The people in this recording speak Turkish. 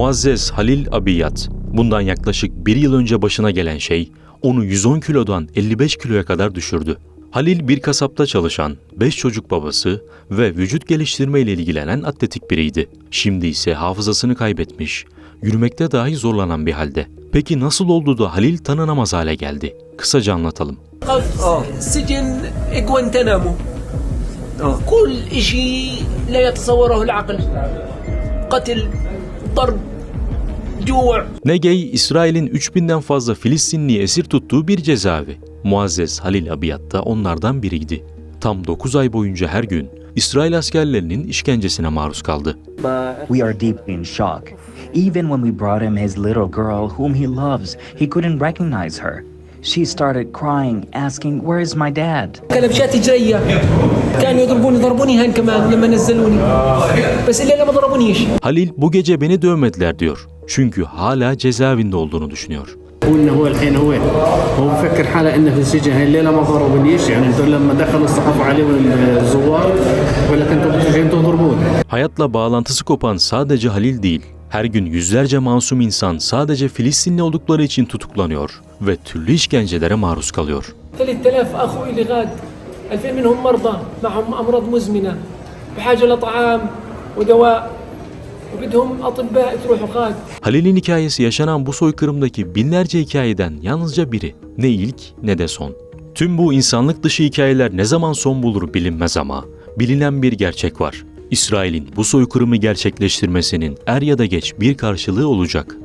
Muazzez Halil Abiyat. Bundan yaklaşık bir yıl önce başına gelen şey onu 110 kilodan 55 kiloya kadar düşürdü. Halil bir kasapta çalışan, 5 çocuk babası ve vücut geliştirme ile ilgilenen atletik biriydi. Şimdi ise hafızasını kaybetmiş, yürümekte dahi zorlanan bir halde. Peki nasıl oldu da Halil tanınamaz hale geldi? Kısaca anlatalım. سجن غوانتنامو كل شيء لا يتصوره العقل قتل ضرب جوع Negey, İsrail'in 3000'den fazla Filistinli esir tuttuğu bir cezaevi. Muazzez Halil Abiyat da onlardan biriydi. Tam 9 ay boyunca her gün İsrail askerlerinin işkencesine maruz kaldı. We are deeply in shock. Even when we brought him his little girl, whom he loves, he couldn't recognize her. She started crying, asking, Where is my dad? كلبشات جرية كانوا يضربوني ضربوني هان كمان لما نزلوني بس إلا ما ضربونيش Halil bu gece beni dövmediler diyor. Çünkü hala cezaevinde olduğunu düşünüyor. هو انه هو الحين هو هو بفكر حاله انه في السجن هاي الليله ما ضربنيش يعني انتم لما دخلوا استخفوا عليهم الزوار ولا كنتوا بتجي انتم تضربوني Hayatla bağlantısı kopan sadece Halil değil. Her gün yüzlerce masum insan sadece Filistinli oldukları için tutuklanıyor ve türlü işkencelere maruz kalıyor. 3000 أخوي اللي غاد 2000 منهم مرضى معهم أمراض مزمنة بحاجة لطعام ودواء وبدهم أطباء تروحوا غاد Halil'in hikayesi yaşanan bu soykırımdaki binlerce hikayeden yalnızca biri. Ne ilk ne de son. Tüm bu insanlık dışı hikayeler ne zaman son bulur bilinmez ama bilinen bir gerçek var. İsrail'in bu soykırımı gerçekleştirmesinin er ya da geç bir karşılığı olacak.